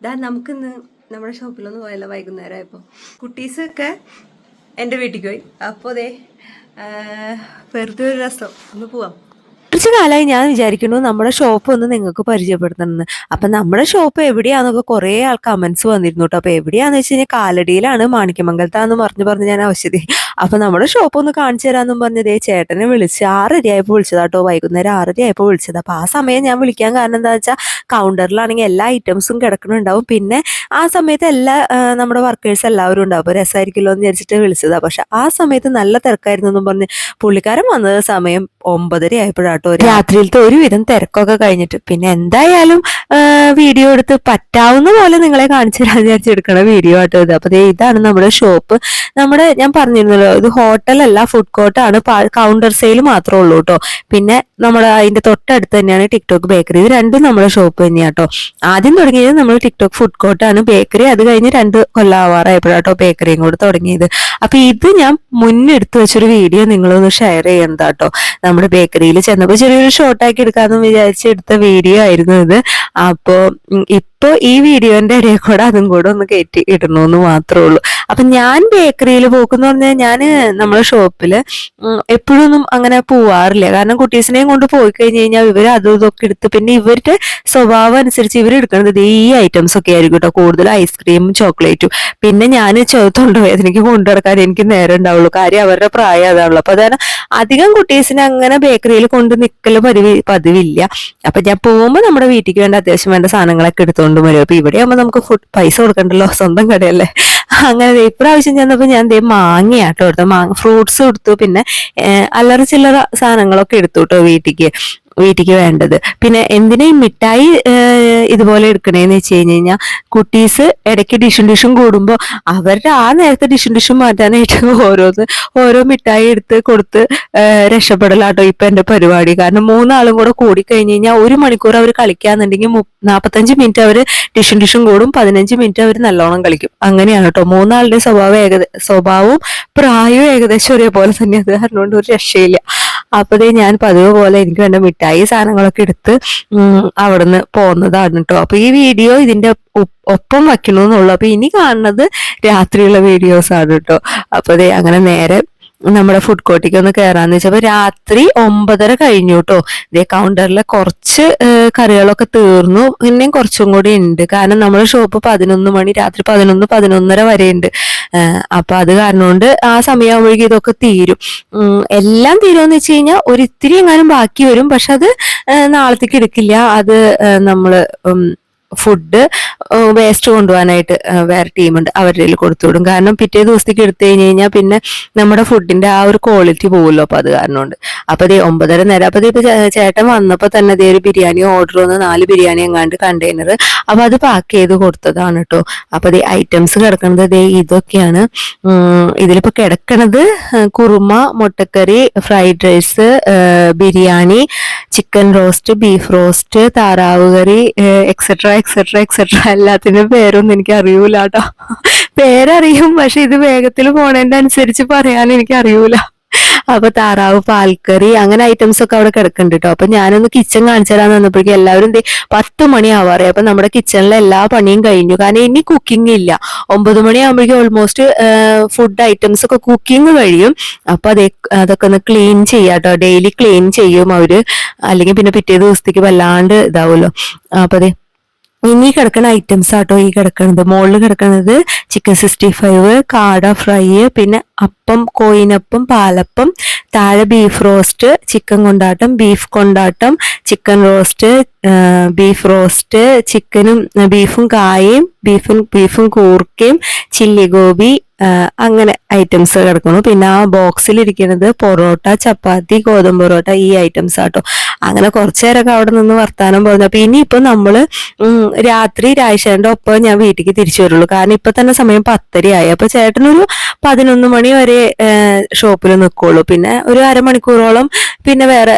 ഇതാ നമുക്കിന്ന് നമ്മുടെ ഷോപ്പിലൊന്ന് പോയല്ലോ വൈകുന്നേരം ആയപ്പോൾ കുട്ടീസൊക്കെ എന്റെ വീട്ടിൽ പോയി. അപ്പോൾ അതെ വെറുതെ ഒരു രസം. ഒന്ന് പോവാം. കുറച്ച് കാലമായി ഞാൻ വിചാരിക്കുന്നു നമ്മുടെ ഷോപ്പ് ഒന്ന് നിങ്ങൾക്ക് പരിചയപ്പെടുത്തണമെന്ന്. അപ്പം നമ്മുടെ ഷോപ്പ് എവിടെയാണെന്നൊക്കെ കുറേ ആൾ കമൻസ് വന്നിരുന്നു കേട്ടോ അപ്പോൾ എവിടെയാണെന്ന് വെച്ച് കഴിഞ്ഞാൽ കാലടിയിലാണ് മാണിക്യമംഗലത്താന്ന് പറഞ്ഞു പറഞ്ഞ് ഞാൻ ആവശ്യത്തി അപ്പം നമ്മുടെ ഷോപ്പ് ഒന്ന് കാണിച്ചു തരാമെന്നും പറഞ്ഞതേ ചേട്ടനെ വിളിച്ച് ആറരയായപ്പോൾ വിളിച്ചതാട്ടോ വൈകുന്നേരം ആറരയായപ്പോൾ വിളിച്ചത്. അപ്പോൾ ആ സമയം ഞാൻ വിളിക്കാൻ കാരണം എന്താ വെച്ചാൽ കൗണ്ടറിലാണെങ്കിൽ എല്ലാ ഐറ്റംസും കിടക്കണുണ്ടാവും. പിന്നെ ആ സമയത്ത് എല്ലാ നമ്മുടെ വർക്കേഴ്സ് എല്ലാവരും ഉണ്ടാവും. അപ്പോൾ രസമായിരിക്കുമല്ലോ എന്ന് വിചാരിച്ചിട്ട് വിളിച്ചതാണ് പക്ഷെ ആ സമയത്ത് നല്ല തിരക്കായിരുന്നു എന്നും പറഞ്ഞ് പുള്ളിക്കാരൻ വന്നത് സമയം ഒമ്പതര ആയപ്പോഴാട്ടോ രാത്രിയിലത്തെ ഒരുവിധം തിരക്കൊക്കെ കഴിഞ്ഞിട്ട് പിന്നെ എന്തായാലും വീഡിയോ എടുത്ത് പറ്റാവുന്ന പോലെ നിങ്ങളെ കാണിച്ചു തരാൻ വിചാരിച്ചെടുക്കണ വീഡിയോ ആട്ടോ ഇത്. അപ്പൊ ഇതാണ് നമ്മുടെ ഷോപ്പ്. നമ്മുടെ ഞാൻ പറഞ്ഞിരുന്നല്ലോ ഇത് ഹോട്ടലല്ല ഫുഡ് കോർട്ട് ആണ്. കൗണ്ടർ സെയിൽ മാത്രമേ ഉള്ളൂ കേട്ടോ പിന്നെ നമ്മുടെ അതിന്റെ തൊട്ടടുത്ത് തന്നെയാണ് ടിക്ടോക്ക് ബേക്കറി ഇത് രണ്ടും നമ്മുടെ ഷോപ്പ് തന്നെയാട്ടോ ആദ്യം തുടങ്ങിയത് നമ്മൾ ടിക്ടോക്ക് ഫുഡ് കോർട്ടാണ് ബേക്കറി അത് കഴിഞ്ഞ് രണ്ട് കൊല്ലാവാറായപ്പോഴാട്ടോ ബേക്കറിയും കൂടെ തുടങ്ങിയത്. അപ്പൊ ഇത് ഞാൻ മുന്നെടുത്ത് വെച്ചൊരു വീഡിയോ നിങ്ങളൊന്ന് ഷെയർ ചെയ്യണ്ടാട്ടോ നമ്മുടെ ബേക്കറിയിൽ ചെന്നപ്പോൾ ചെറിയൊരു ഷോർട്ടാക്കി എടുക്കാമെന്ന് വിചാരിച്ച് എടുത്ത വീഡിയോ ആയിരുന്നു ഇത്. അപ്പോൾ ഇപ്പോൾ ഈ വീഡിയോന്റെ ഇടയിൽ കൂടെ അതും കൂടെ ഒന്ന് കയറ്റി ഇടണമെന്ന് മാത്രമേ ഉള്ളൂ. അപ്പൊ ഞാൻ ബേക്കറിയിൽ പോക്കെന്ന് പറഞ്ഞാൽ ഞാൻ നമ്മുടെ ഷോപ്പിൽ എപ്പോഴൊന്നും അങ്ങനെ പോവാറില്ല. കാരണം കുട്ടീസിനെയും കൊണ്ട് പോയി കഴിഞ്ഞ് കഴിഞ്ഞാൽ ഇവർ അതും ഇതൊക്കെ എടുത്ത് പിന്നെ ഇവരുടെ സ്വഭാവം അനുസരിച്ച് ഇവർ എടുക്കുന്നത് ഈ ഐറ്റംസ് ഒക്കെ ആയിരിക്കും കേട്ടോ കൂടുതൽ ഐസ്ക്രീമും ചോക്ലേറ്റും പിന്നെ ഞാൻ തൊണ്ടവേദനയ്ക്ക് കൊണ്ടു നടക്കാൻ എനിക്ക് നേരം ഉണ്ടാവുള്ളൂ. കാര്യം അവരുടെ പ്രായം അതാണല്ലോ. അപ്പൊ അതാണ് അധികം കുട്ടീസിനെ അങ്ങനെ ബേക്കറിയിൽ കൊണ്ട് നിൽക്കൽ പതിവ് പതിവില്ല. അപ്പൊ ഞാൻ പോകുമ്പോൾ നമ്മുടെ വീട്ടിലേക്ക് വേണ്ട അത്യാവശ്യം വേണ്ട സാധനങ്ങളൊക്കെ എടുത്തുകൊണ്ട് വരും. അപ്പൊ ഇവിടെ ആകുമ്പോൾ നമുക്ക് ഫുഡ് പൈസ കൊടുക്കണ്ടല്ലോ സ്വന്തം കടയല്ലേ? അങ്ങനെ ഇപ്രാവശ്യം ചെന്നപ്പോൾ ഞാൻ ദേ മാങ്ങയാട്ടോ എടുത്തു മാങ്ങ ഫ്രൂട്ട്സ് എടുത്തു. പിന്നെ അല്ലറ ചില്ലറ സാധനങ്ങളൊക്കെ എടുത്തു കേട്ടോ വീട്ടിക്ക്. വീട്ടിക്ക് വേണ്ടത്. പിന്നെ എന്തിനാ ഈ മിഠായി ഇതുപോലെ എടുക്കണേന്ന് വെച്ച് കഴിഞ്ഞ് കഴിഞ്ഞാൽ കുട്ടീസ് ഇടയ്ക്ക് ഡിഷും ഡിഷും കൂടുമ്പോൾ അവരുടെ ആ നേരത്തെ ഡിഷും ഡിഷും മാറ്റാനായിട്ട് ഓരോന്ന് ഓരോ മിഠായി എടുത്ത് കൊടുത്ത് രക്ഷപ്പെടലാട്ടോ ഇപ്പൊ എന്റെ പരിപാടി. കാരണം മൂന്നാളും കൂടെ കൂടി കഴിഞ്ഞ് കഴിഞ്ഞാൽ ഒരു മണിക്കൂർ അവർ കളിക്കാന്നുണ്ടെങ്കിൽ നാൽപ്പത്തഞ്ച് മിനിറ്റ് അവർ ഡിഷും ഡിഷും കൂടും പതിനഞ്ച് മിനിറ്റ് അവർ നല്ലോണം കളിക്കും. അങ്ങനെയാണ് കേട്ടോ മൂന്നാളുടെ സ്വഭാവം ഏകദ സ്വഭാവവും പ്രായവും ഏകദേശം ഒരേപോലെ തന്നെ. അത് കാരണം ഒരു രക്ഷയില്ല. അപ്പതേ ഞാൻ പതിവ് പോലെ എനിക്ക് വേണ്ട മിഠായി സാധനങ്ങളൊക്കെ എടുത്ത് അവിടുന്ന് പോകുന്നതാണ് കേട്ടോ അപ്പൊ ഈ വീഡിയോ ഇതിന്റെ ഒപ്പം വയ്ക്കണമെന്നുള്ളൂ അപ്പൊ ഇനി കാണുന്നത് രാത്രിയുള്ള വീഡിയോസ് ആണ് കേട്ടോ അപ്പോൾ അങ്ങനെ നേരെ നമ്മുടെ ഫുഡ് കോർട്ടിലേക്ക് ഒന്ന് കയറാന്ന് വെച്ചപ്പോ രാത്രി ഒമ്പതര കഴിഞ്ഞു കേട്ടോ ഇതേ കൗണ്ടറിലെ കുറച്ച് കറികളൊക്കെ തീർന്നു. പിന്നെയും കുറച്ചും കൂടി ഉണ്ട് കാരണം നമ്മുടെ ഷോപ്പ് പതിനൊന്ന് മണി രാത്രി പതിനൊന്ന് പതിനൊന്നര വരെ ഉണ്ട് അപ്പൊ അത് കാരണം കൊണ്ട് ആ സമയമാകുമ്പോഴേക്കും ഇതൊക്കെ തീരും. എല്ലാം തീരുമെന്ന് വെച്ച് കഴിഞ്ഞാൽ ഒരിത്തിരി എങ്ങാനും ബാക്കി വരും. പക്ഷെ അത് നാളത്തേക്ക് എടുക്കില്ല. അത് നമ്മൾ ഫുഡ് വേസ്റ്റ് കൊണ്ടുപോകാനായിട്ട് വേറെ ടീമുണ്ട് അവരുടെ കയ്യിൽ കൊടുത്തു വിടും. കാരണം പിറ്റേ ദിവസത്തേക്ക് എടുത്തു കഴിഞ്ഞ് കഴിഞ്ഞാൽ പിന്നെ നമ്മുടെ ഫുഡിന്റെ ആ ഒരു ക്വാളിറ്റി പോകുമല്ലോ അപ്പൊ അത് കാരണമുണ്ട്. അപ്പോൾ അപ്പൊ ദേ ഒമ്പതര നേരം. അപ്പൊ ദേ ഇപ്പൊ ചേട്ടൻ വന്നപ്പോ തന്നെ ദേ ഒരു ബിരിയാണി ഓർഡർ വന്ന് നാല് ബിരിയാണി എങ്ങാണ്ട് കണ്ടെയ്നർ അപ്പൊ അത് പാക്ക് ചെയ്ത് കൊടുത്തതാണ് കേട്ടോ അപ്പൊ ദേ ഐറ്റംസ് കിടക്കുന്നത് ദേ ഇതൊക്കെയാണ്. ഇതിലിപ്പോൾ ഇതിലിപ്പോ കിടക്കണത് കുറുമ മുട്ടക്കറി fried rice biryani chicken roast beef roast താറാവ് കറി എക്സെട്ര എക്സെട്ര എക്സെട്ര എല്ലാത്തിന്റെ പേരൊന്നും എനിക്ക് അറിയൂല കേട്ടോ പേരറിയും പക്ഷെ ഇത് വേഗത്തിൽ പോണേന്റെ അനുസരിച്ച് പറയാൻ എനിക്ക് അറിയൂല. അപ്പൊ താറാവ് പാൽക്കറി അങ്ങനെ ഐറ്റംസ് ഒക്കെ അവിടെ കിടക്കുന്നുണ്ട് കേട്ടോ അപ്പൊ ഞാനൊന്ന് കിച്ചൺ കാണിച്ചു തരാൻ വന്നപ്പോഴേക്കും എല്ലാവരും പത്ത് മണി ആവാറേ അപ്പൊ നമ്മുടെ കിച്ചണിലെ എല്ലാ പണിയും കഴിഞ്ഞു. കാരണം ഇനി കുക്കിംഗ് ഇല്ല. ഒമ്പത് മണി ആകുമ്പോഴേക്കും ഓൾമോസ്റ്റ് ഫുഡ് ഐറ്റംസ് ഒക്കെ കുക്കിംഗ് കഴിയും. അപ്പൊ അതേ അതൊക്കെ ഒന്ന് ക്ലീൻ ചെയ്യാം കേട്ടോ ഡെയിലി ക്ലീൻ ചെയ്യും അവർ. അല്ലെങ്കിൽ പിന്നെ പിറ്റേ ദിവസത്തേക്ക് വല്ലാണ്ട് ഇതാവുമല്ലോ. അപ്പൊ അതെ ഇനി കിടക്കുന്ന ഐറ്റംസ് ആട്ടോ ഈ കിടക്കുന്നത് മുകളിൽ കിടക്കുന്നത് ചിക്കൻ സിക്സ്റ്റി ഫൈവ് കാട ഫ്രൈ പിന്നെ അപ്പം കോയിനപ്പം പാലപ്പം താഴെ ബീഫ് റോസ്റ്റ് ചിക്കൻ കൊണ്ടാട്ടം ബീഫ് കൊണ്ടാട്ടം ചിക്കൻ റോസ്റ്റ് ബീഫ് റോസ്റ്റ് ചിക്കനും ബീഫും കായയും ബീഫും ബീഫും കൂർക്കയും ചില്ലി ഗോബി അങ്ങനെ ഐറ്റംസ് കിടക്കുന്നു. പിന്നെ ആ ബോക്സിൽ ഇരിക്കുന്നത് പൊറോട്ട ചപ്പാത്തി ഗോതമ്പ് പൊറോട്ട ഈ ഐറ്റംസ് ആട്ടോ. അങ്ങനെ കുറച്ചു നേരമൊക്കെ അവിടെ നിന്ന് വർത്താനം പറഞ്ഞു. അപ്പൊ ഇനിയിപ്പോ നമ്മൾ രാത്രി രാജശേഖരന്റെ ഒപ്പം ഞാൻ വീട്ടിലേക്ക് തിരിച്ചു വരുള്ളൂ. കാരണം ഇപ്പൊ തന്നെ സമയം പത്തരയായി അപ്പൊ ചേട്ടനൊരു പതിനൊന്ന് മണി വരെ ഷോപ്പിൽ നിൽക്കുള്ളൂ പിന്നെ ഒരു അരമണിക്കൂറോളം പിന്നെ വേറെ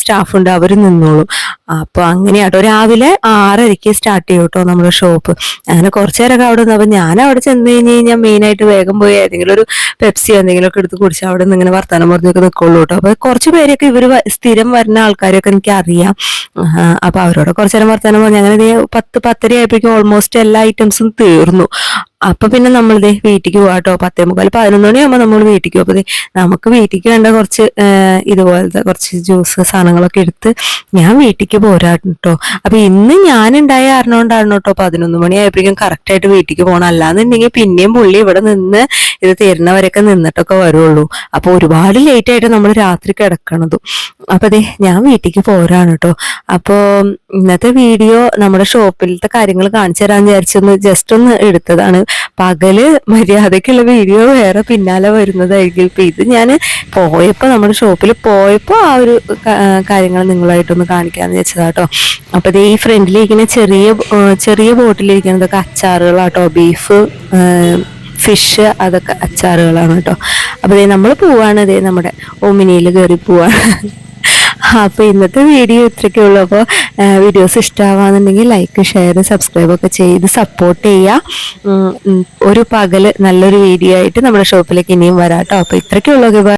സ്റ്റാഫ് ഉണ്ട് അവർ നിന്നോളും. അപ്പോൾ അങ്ങനെയാട്ടോ. രാവിലെ ആറരയ്ക്ക് സ്റ്റാർട്ട് ചെയ്യും കേട്ടോ നമ്മുടെ ഷോപ്പ് അങ്ങനെ കുറച്ചു നേരമൊക്കെ അവിടെ നിന്ന് അപ്പൊ ഞാൻ അവിടെ ചെന്ന് കഴിഞ്ഞ് കഴിഞ്ഞാൽ മെയിനായിട്ട് വേഗം പോയി ഏതെങ്കിലും ഒരു പെപ്സി എന്തെങ്കിലുമൊക്കെ എടുത്ത് കുടിച്ച് അവിടെ നിന്ന് ഇങ്ങനെ വർത്തമാനം പറഞ്ഞൊക്കെ നിൽക്കുള്ളൂ കേട്ടോ അപ്പോൾ കുറച്ച് പേരൊക്കെ ഇവർ സ്ഥിരം വരുന്ന ആൾക്കാരൊക്കെ എനിക്ക് അറിയാം അപ്പോൾ അപ്പൊ അവരോട് കുറച്ചു നേരം വർത്താനം പറഞ്ഞു അങ്ങനെ പത്ത് പത്തര ആയപ്പോഴേക്കും ഓൾമോസ്റ്റ് എല്ലാ ഐറ്റംസും തീർന്നു. അപ്പൊ പിന്നെ നമ്മൾ ദേ വീട്ടിക്ക് പോവാ കേട്ടോ പത്തേ മുക്കാൽ പതിനൊന്ന് മണിയാകുമ്പോൾ നമ്മൾ വീട്ടിക്ക് പോകും അപ്പൊ ദേ നമുക്ക് വീട്ടിക്ക് വേണ്ട കുറച്ച് ഇതുപോലത്തെ കുറച്ച് ജ്യൂസ് സാധനങ്ങളൊക്കെ എടുത്ത് ഞാൻ വീട്ടിക്ക് പോരാട്ടോ. അപ്പൊ ഇന്ന് ഞാൻ ഉണ്ടായ കൊണ്ടാണ് കേട്ടോ പതിനൊന്ന് മണിയായപ്പോഴേക്കും കറക്റ്റ് ആയിട്ട് വീട്ടിക്ക് പോകണം അല്ലാന്നുണ്ടെങ്കിൽ പിന്നെയും പുള്ളി ഇവിടെ നിന്ന് ഇത് തരുന്നവരൊക്കെ നിന്നിട്ടൊക്കെ വരുള്ളൂ. അപ്പൊ ഒരുപാട് ലേറ്റ് ആയിട്ട് നമ്മൾ രാത്രി കിടക്കണതും. അപ്പൊ അതെ ഞാൻ വീട്ടിക്ക് പോരാണ് കേട്ടോ അപ്പോ ഇന്നത്തെ വീഡിയോ നമ്മുടെ ഷോപ്പിലത്തെ കാര്യങ്ങൾ കാണിച്ചു തരാൻ വിചാരിച്ചൊന്ന് ജസ്റ്റ് ഒന്ന് എടുത്തതാണ് പകൽ മര്യാദക്കുള്ള വീഡിയോ വേറെ പിന്നാലെ വരുന്നതായിരിക്കും. ഇപ്പൊ ഇത് ഞാൻ പോയപ്പോ നമ്മുടെ ഷോപ്പിൽ പോയപ്പോ ആ ഒരു കാര്യങ്ങൾ നിങ്ങളായിട്ടൊന്ന് കാണിക്കാന്ന് വെച്ചതാട്ടോ. അപ്പൊ ദേ ഈ ഫ്രണ്ടിലിരിക്കുന്ന ചെറിയ ചെറിയ ബോട്ടിലിരിക്കുന്നതൊക്കെ അച്ചാറുകളാട്ടോ. ബീഫ് ഫിഷ് അതൊക്കെ അച്ചാറുകളാണ് കേട്ടോ. അപ്പൊ നമ്മൾ പോവാണ്. ദേ നമ്മുടെ ഓമിനിയിൽ കയറി പോവാണ്. അപ്പൊ ഇന്നത്തെ വീഡിയോ ഇത്രയൊക്കെ ഉള്ളൂ. അപ്പോൾ വീഡിയോസ് ഇഷ്ടമാവാന്നുണ്ടെങ്കിൽ ലൈക്ക് ഷെയർ സബ്സ്ക്രൈബ് ഒക്കെ ചെയ്ത് സപ്പോർട്ട് ചെയ്യുക. ഒരു പകൽ നല്ലൊരു വീഡിയോ ആയിട്ട് നമ്മുടെ ഷോപ്പിലേക്ക് ഇനിയും വരാം കേട്ടോ. അപ്പോൾ ഇത്രയൊക്കെ ഉള്ളൂ